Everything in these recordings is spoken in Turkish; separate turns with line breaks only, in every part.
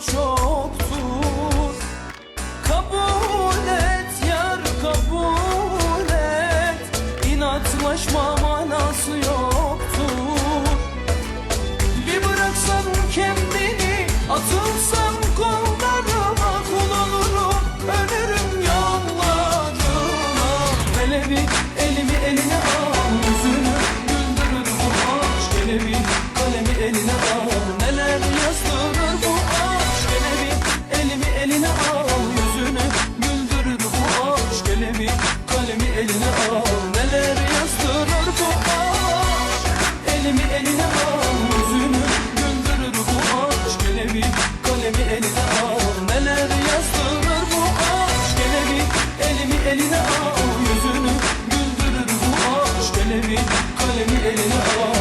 sevabı çoktur. Kabul et yar kabul et. İnatlaşma manası yoktur kalemi eline al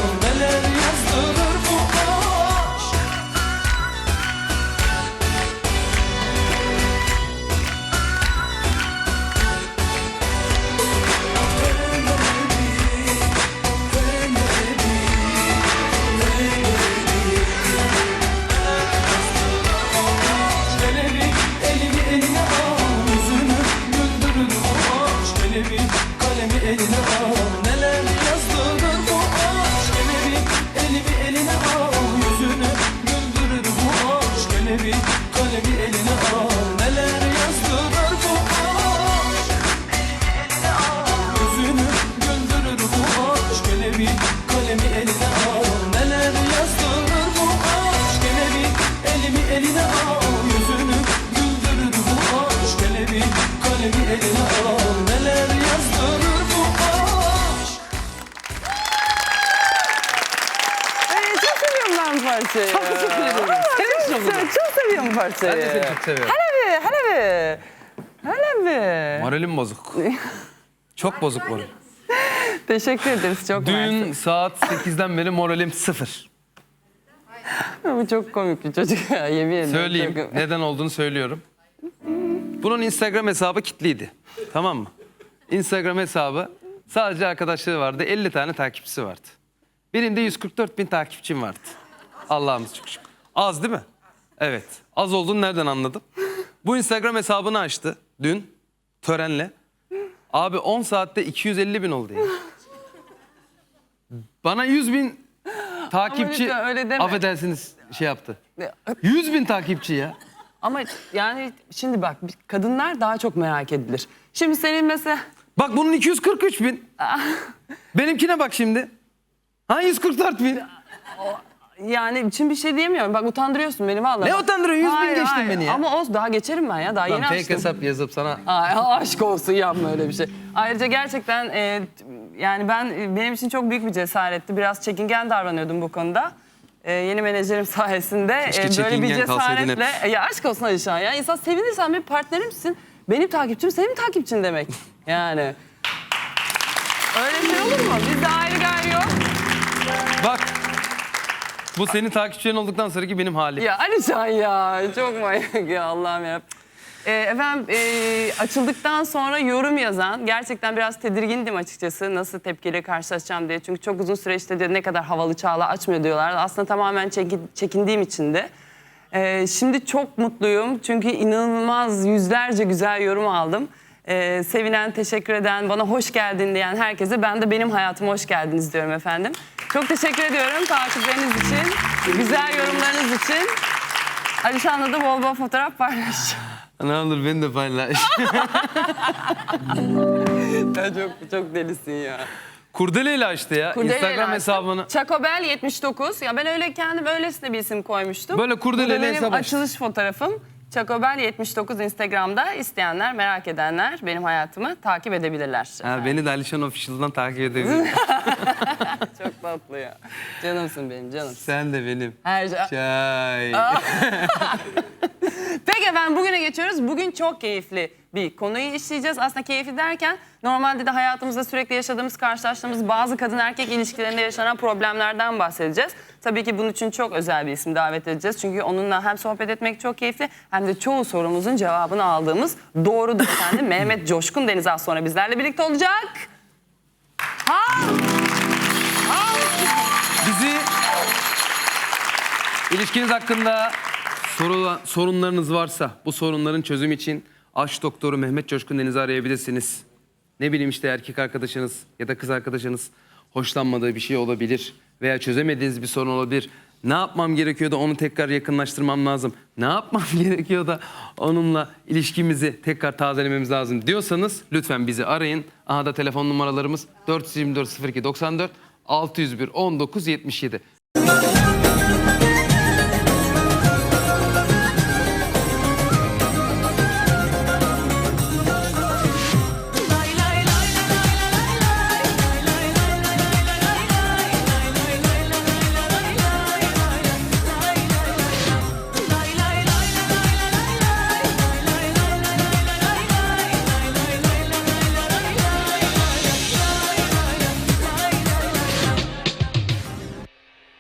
parçayı.
Çok teşekkür ederim. Sevinç
Çok, çok seviyorum bu parçayı.
Ben de seni çok seviyorum.
Hele bir, hele bir. Hele bir.
Moralim bozuk. Çok bozuk moralim.
Teşekkür ederiz çok
Dün saat 8'den beri moralim sıfır.
Bu çok komik bir çocuk ya yemin ederim.
Söyleyeyim.
Çok-
Neden olduğunu söylüyorum. Bunun Instagram hesabı kilitliydi. Tamam mı? Instagram hesabı sadece arkadaşları vardı. 50 tane takipçisi vardı. Benim de 144 bin takipçim vardı. Allah'ımız çok şükür. Az değil mi? Evet. Az olduğunu nereden anladım? Bu Instagram hesabını açtı dün törenle. Abi 10 saatte 250 bin oldu ya. Bana 100 bin takipçi
lütfen öyle deme.
affedersiniz şey yaptı. 100 bin takipçi ya.
Ama yani şimdi bak kadınlar daha çok merak edilir. Şimdi senin mesela
Bak bunun 243 bin. Benimkine bak şimdi. Ha 144 bin.
Yani şimdi bir şey diyemiyorum. Bak utandırıyorsun beni vallahi.
Ne utandırıyor? Yüz bin
Hayır,
geçtin
hayır.
beni ya.
Ama olsun daha geçerim ben ya. Daha
Lan
yeni
fake
açtım.
hesap yazıp sana
Ay, aşk olsun yapma öyle bir şey. Ayrıca gerçekten e, yani ben benim için çok büyük bir cesaretti. Biraz çekingen davranıyordum bu konuda. E, yeni menajerim sayesinde
Keşke
e, böyle bir
çekingen kalsaydın hep.
cesaretle... E, ya aşk olsun Alişan ya. İnsan sevinirsen benim partnerimsin. Benim takipçim senin takipçin demek. Yani. Öyle şey olur mu? Bizde ayrı
Bu senin takipçilerin olduktan sonraki benim halim.
Ya Alişan ya. Çok manyak ya Allah'ım ya. Ee, efendim e, açıldıktan sonra yorum yazan gerçekten biraz tedirgindim açıkçası nasıl tepkiyle karşılaşacağım diye. Çünkü çok uzun süre işte diyor, ne kadar havalı çağla açmıyor diyorlar. Aslında tamamen çekin- çekindiğim için de. Ee, şimdi çok mutluyum çünkü inanılmaz yüzlerce güzel yorum aldım. Ee, sevinen, teşekkür eden, bana hoş geldin diyen herkese ben de benim hayatıma hoş geldiniz diyorum efendim. Çok teşekkür ediyorum takipleriniz için, güzel yorumlarınız için. Alişan'la da bol bol fotoğraf paylaşacağım.
Ne olur beni de paylaş.
Sen çok çok delisin ya.
Kurdeleyle açtı ya. Instagram hesabını.
Çakobel 79. Ya ben öyle kendim öylesine bir isim koymuştum.
Böyle kurdeleyle
Bu da benim
hesap açtı.
açılış fotoğrafım. Çakobel 79 Instagram'da isteyenler, merak edenler benim hayatımı takip edebilirler.
Ha, beni de Alişan Official'dan takip edebilir.
Çok tatlı ya. Canımsın benim canım.
Sen de benim.
Her şey.
Çay.
Peki efendim bugüne geçiyoruz. Bugün çok keyifli bir konuyu işleyeceğiz. Aslında keyifli derken normalde de hayatımızda sürekli yaşadığımız, karşılaştığımız bazı kadın erkek ilişkilerinde yaşanan problemlerden bahsedeceğiz. Tabii ki bunun için çok özel bir isim davet edeceğiz. Çünkü onunla hem sohbet etmek çok keyifli hem de çoğu sorumuzun cevabını aldığımız doğrudur efendim. Mehmet Coşkun Deniz az sonra bizlerle birlikte olacak. Ha!
İlişkiniz hakkında soru, sorunlarınız varsa bu sorunların çözümü için aşk doktoru Mehmet Coşkun Deniz'i arayabilirsiniz. Ne bileyim işte erkek arkadaşınız ya da kız arkadaşınız hoşlanmadığı bir şey olabilir veya çözemediğiniz bir sorun olabilir. Ne yapmam gerekiyor da onu tekrar yakınlaştırmam lazım? Ne yapmam gerekiyor da onunla ilişkimizi tekrar tazelememiz lazım diyorsanız lütfen bizi arayın. Aha da telefon numaralarımız 424 02 94 601 19 77.